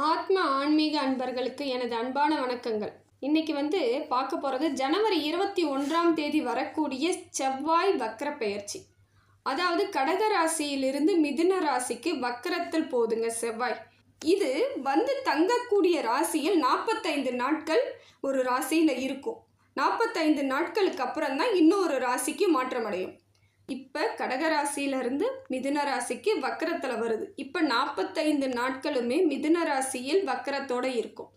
ஆத்ம ஆன்மீக அன்பர்களுக்கு எனது அன்பான வணக்கங்கள். இன்னைக்கு வந்து பார்க்க போகிறது ஜனவரி இருபத்தி ஒன்றாம் தேதி வரக்கூடிய செவ்வாய் வக்கர பெயர்ச்சி. அதாவது கடக ராசியிலிருந்து மிதுன ராசிக்கு வக்கரத்தில் போதுங்க செவ்வாய். இது வந்து தங்கக்கூடிய ராசியில் நாற்பத்தைந்து நாட்கள் ஒரு ராசியில் இருக்கும். நாற்பத்தைந்து நாட்களுக்கு அப்புறம் தான் இன்னொரு ராசிக்கு மாற்றமடையும். இப்போ கடகராசியிலிருந்து மிதுன ராசிக்கு வக்கரத்தில் வருது. இப்போ நாற்பத்தைந்து நாட்களுமே மிதுன ராசியில் வக்கரத்தோடு இருக்கும்.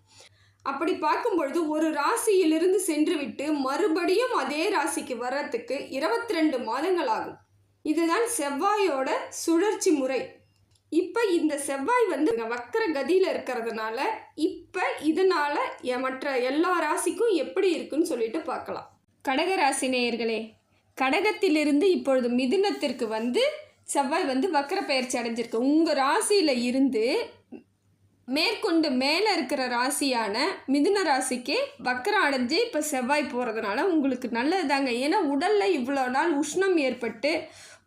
அப்படி பார்க்கும் பொழுது ஒரு ராசியிலிருந்து சென்று விட்டு மறுபடியும் அதே ராசிக்கு வர்றதுக்கு இருபத்தி ரெண்டு மாதங்கள் ஆகும். இதுதான் செவ்வாயோட சுழற்சி முறை. இப்போ இந்த செவ்வாய் வந்து வக்கர கதியில் இருக்கிறதுனால இப்போ இதனால் மற்ற எல்லா ராசிக்கும் எப்படி இருக்குன்னு சொல்லிட்டு பார்க்கலாம். கடகராசி நேயர்களே கடகத்திலிருந்து இப்பொழுது மிதுனத்திற்கு வந்து செவ்வாய் வந்து வக்கர பயிற்சி அடைஞ்சிருக்கு. உங்கள் ராசியில் இருந்து மேற்கொண்டு மேலே இருக்கிற ராசியான மிதுன ராசிக்கு வக்கரம் அடைஞ்சு இப்போ செவ்வாய் போகிறதுனால உங்களுக்கு நல்லது தாங்க ஏன்னா உடலில் இவ்வளோ நாள் உஷ்ணம் ஏற்பட்டு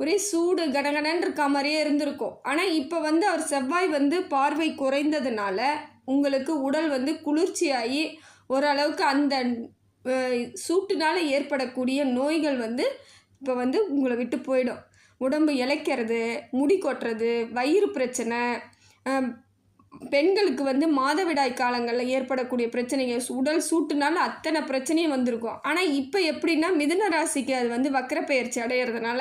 ஒரே சூடு கடகடன்னு இருக்க மாதிரியே இருந்திருக்கும். ஆனால் இப்போ வந்து அவர் செவ்வாய் வந்து பார்வை குறைந்ததுனால உங்களுக்கு உடல் வந்து குளிர்ச்சியாகி ஓரளவுக்கு அந்த சூட்டுனால ஏற்படக்கூடிய நோய்கள் வந்து இப்போ வந்து உங்களை விட்டு போயிடும். உடம்பு இளைக்கிறது முடி கொட்டுறது வயிறு பிரச்சனை பெண்களுக்கு வந்து மாதவிடாய் காலங்களில் ஏற்படக்கூடிய பிரச்சனைகள் உடல் சூட்டுனால அத்தனை பிரச்சனையும் வந்திருக்கும். ஆனால் இப்போ எப்படின்னா மிதுன ராசிக்கு அது வந்து வக்கர பயிற்சி அடையிறதுனால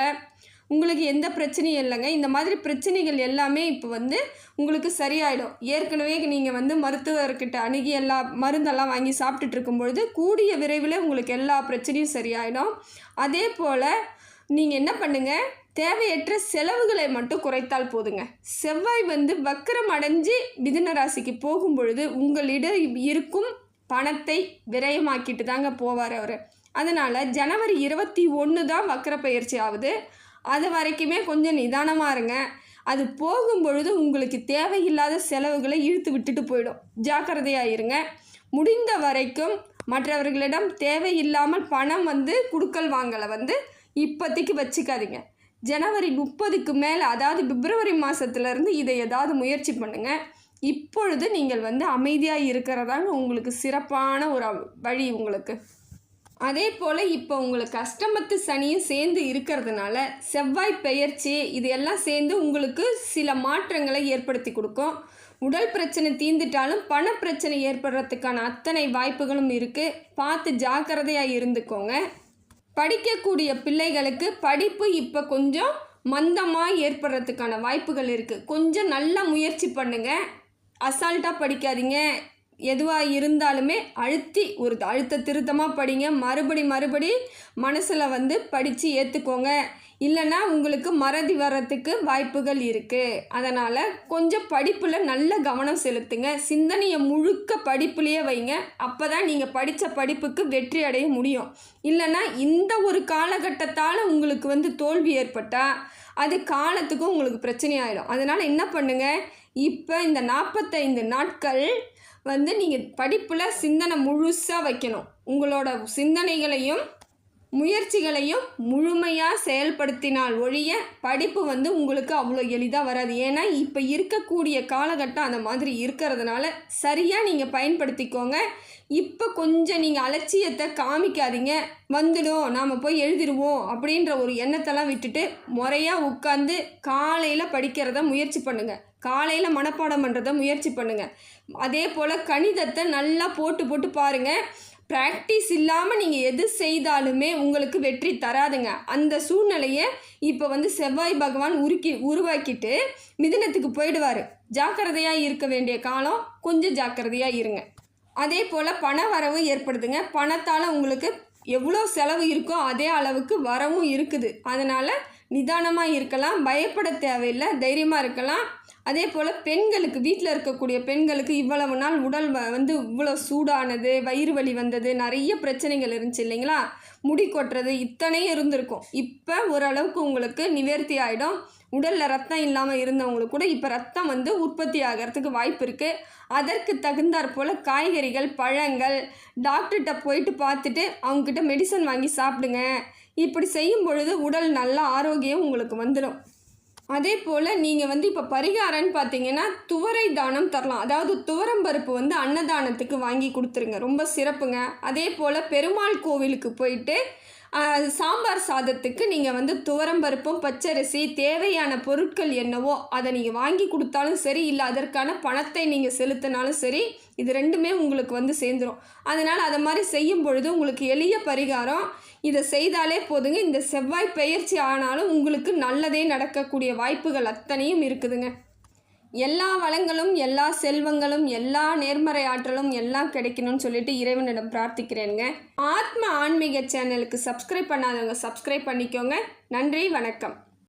உங்களுக்கு எந்த பிரச்சனையும் இல்லைங்க. இந்த மாதிரி பிரச்சனைகள் எல்லாமே இப்போ வந்து உங்களுக்கு சரியாயிடும். ஏற்கனவே நீங்கள் வந்து மருத்துவர்கிட்ட அணுகி எல்லா மருந்தெல்லாம் வாங்கி சாப்பிட்டுட்டு இருக்கும்பொழுது கூடிய விரைவில் உங்களுக்கு எல்லா பிரச்சனையும் சரியாயிடும். அதே போல் நீங்கள் என்ன பண்ணுங்கள் தேவையற்ற செலவுகளை மட்டும் குறைத்தால் போதுங்க. செவ்வாய் வந்து வக்கரம் அடைஞ்சு மிதுன ராசிக்கு போகும் பொழுது உங்களிடம் இருக்கும் பணத்தை விரயமாக்கிட்டு தாங்க போவார் அவர். அதனால் ஜனவரி இருபத்தி ஒன்று தான் வக்கர பயிற்சி ஆகுது. அது வரைக்குமே கொஞ்சம் நிதானமாக இருங்க. அது போகும்பொழுது உங்களுக்கு தேவையில்லாத செலவுகளை இழுத்து விட்டுட்டு போயிடும். ஜாக்கிரதையாக இருங்க. முடிந்த வரைக்கும் மற்றவர்களிடம் தேவையில்லாமல் பணம் வந்து குடுக்கல் வாங்கலை வந்து இப்போதைக்கு வச்சுக்காதீங்க. ஜனவரி முப்பதுக்கு மேலே அதாவது பிப்ரவரி மாதத்துலேருந்து இதை ஏதாவது முயற்சி பண்ணுங்கள் இப்பொழுது நீங்கள் வந்து அமைதியாக இருக்கிறதாங்க உங்களுக்கு சிறப்பான ஒரு வழி உங்களுக்கு. அதே போல் இப்போ உங்களுக்கு அஷ்டமத்து சனியும் சேர்ந்து இருக்கிறதுனால செவ்வாய் பெயர்ச்சி இது எல்லாம் சேர்ந்து உங்களுக்கு சில மாற்றங்களை ஏற்படுத்தி கொடுக்கும். உடல் பிரச்சனை தீந்துட்டாலும் பண பிரச்சனை ஏற்படுறதுக்கான அத்தனை வாய்ப்புகளும் இருக்குது பார்த்து ஜாக்கிரதையாக இருந்துக்கோங்க. படிக்கக்கூடிய பிள்ளைகளுக்கு படிப்பு இப்போ கொஞ்சம் மந்தமாக ஏற்படுறதுக்கான வாய்ப்புகள் இருக்குது கொஞ்சம் நல்லா முயற்சி பண்ணுங்கள் அசால்ட்டாக படிக்காதீங்க. எதுவாக இருந்தாலுமே அழுத்தி ஒரு அழுத்த திருத்தமாக படிங்க. மறுபடி மறுபடி மனசில் வந்து படித்து ஏற்றுக்கோங்க இல்லைன்னா உங்களுக்கு மறதி வர்றதுக்கு வாய்ப்புகள் இருக்குது அதனால் கொஞ்சம் படிப்பில் நல்ல கவனம் செலுத்துங்க. சிந்தனையை முழுக்க படிப்புலேயே வைங்க. அப்போ தான் நீங்கள் படித்த படிப்புக்கு வெற்றி அடைய முடியும். இல்லைன்னா இந்த ஒரு காலகட்டத்தால் உங்களுக்கு வந்து தோல்வி ஏற்பட்டால் அது காலத்துக்கும் உங்களுக்கு பிரச்சனை ஆகிடும் அதனால் என்ன பண்ணுங்கள் இப்போ இந்த நாற்பத்தைந்து நாட்கள் வந்து நீங்கள் படிப்பில் சிந்தனை முழுசாக வைக்கணும். உங்களோட சிந்தனைகளையும் முயற்சிகளையும் முழுமையாக செயல்படுத்தினால் ஒழிய படிப்பு வந்து உங்களுக்கு அவ்வளோ எளிதாக வராது. ஏன்னா இப்போ இருக்கக்கூடிய காலகட்டம் அந்த மாதிரி இருக்கிறதுனால சரியாக நீங்கள் பயன்படுத்திக்கோங்க. இப்போ கொஞ்சம் நீங்கள் அலட்சியத்தை காமிக்காதீங்க. வந்துடும் நாம் போய் எழுதிடுவோம் அப்படின்ற ஒரு எண்ணத்தெல்லாம் விட்டுட்டு முறையாக உட்காந்து காலையில் படிக்கிறத முயற்சி பண்ணுங்கள் காலையில் மனப்பாடம் பண்ணுறத முயற்சி பண்ணுங்கள் அதே போல் கணிதத்தை நல்லா போட்டு போட்டு பாருங்கள் ப்ராக்டிஸ் இல்லாமல் நீங்கள் எது செய்தாலுமே உங்களுக்கு வெற்றி தராதுங்க. அந்த சூழ்நிலையை இப்போ வந்து செவ்வாய் பகவான் உருக்கி உருவாக்கிட்டு மிதினத்துக்கு போயிடுவார். ஜாக்கிரதையாக இருக்க வேண்டிய காலம் கொஞ்சம் ஜாக்கிரதையாக இருங்க. அதே போல் பண வரவு ஏற்படுதுங்க. பணத்தால் உங்களுக்கு எவ்வளோ செலவு இருக்கோ அதே அளவுக்கு வரவும் இருக்குது. அதனால் நிதானமாக இருக்கலாம். பயப்பட தேவையில்லை. தைரியமாக இருக்கலாம். அதே போல் பெண்களுக்கு வீட்டில் இருக்கக்கூடிய பெண்களுக்கு இவ்வளவு நாள் உடல் வந்து இவ்வளோ சூடானது வயிறு வலி வந்தது நிறைய பிரச்சனைகள் இருந்துச்சு இல்லைங்களா? முடி கொட்டுறது இத்தனையும் இருந்திருக்கும். இப்போ ஓரளவுக்கு உங்களுக்கு நிவர்த்தி ஆகிடும் உடலில் ரத்தம் இல்லாமல் இருந்தவங்களுக்கு கூட இப்போ ரத்தம் வந்து உற்பத்தி ஆகிறதுக்கு வாய்ப்பு இருக்குது அதற்கு தகுந்தாற் போல் காய்கறிகள் பழங்கள் டாக்டர்கிட்ட போயிட்டு பார்த்துட்டு அவங்கக்கிட்ட மெடிசன் வாங்கி சாப்பிடுங்க. இப்படி செய்யும் பொழுது உடல் நல்ல ஆரோக்கியம் உங்களுக்கு வந்துடும் அதே போல் நீங்கள் வந்து இப்போ பரிகாரம்னு பார்த்தீங்கன்னா துவரை தானம் தரலாம். அதாவது துவரம் பருப்பு வந்து அன்னதானத்துக்கு வாங்கி கொடுத்துருங்க. ரொம்ப சிறப்புங்க. அதே போல் பெருமாள் கோவிலுக்கு போயிட்டு சாம்பார் சாதத்துக்கு நீங்கள் வந்து துவரம்பருப்பும் பச்சரிசி தேவையான பொருட்கள் என்னவோ அதை நீங்கள் வாங்கி கொடுத்தாலும் சரி இல்லை அதற்கான பணத்தை நீங்கள் செலுத்தினாலும் சரி இது ரெண்டுமே உங்களுக்கு வந்து சேர்ந்துடும் அதனால் அதை மாதிரி செய்யும் பொழுது உங்களுக்கு எளிய பரிகாரம். இதை செய்தாலே போதுங்க. இந்த செவ்வாய் பெயர்ச்சி ஆனாலும் உங்களுக்கு நல்லதே நடக்கக்கூடிய வாய்ப்புகள் அத்தனையும் இருக்குதுங்க. எல்லா வளங்களும் எல்லா செல்வங்களும் எல்லா நேர்மறை ஆற்றலும் எல்லாம் கிடைக்கணும்னு சொல்லிட்டு இறைவனிடம் பிரார்த்திக்கிறேனுங்க. ஆத்ம ஆன்மீக சேனலுக்கு சப்ஸ்கிரைப் பண்ணாதவங்க சப்ஸ்கிரைப் பண்ணிக்கோங்க. நன்றி வணக்கம்.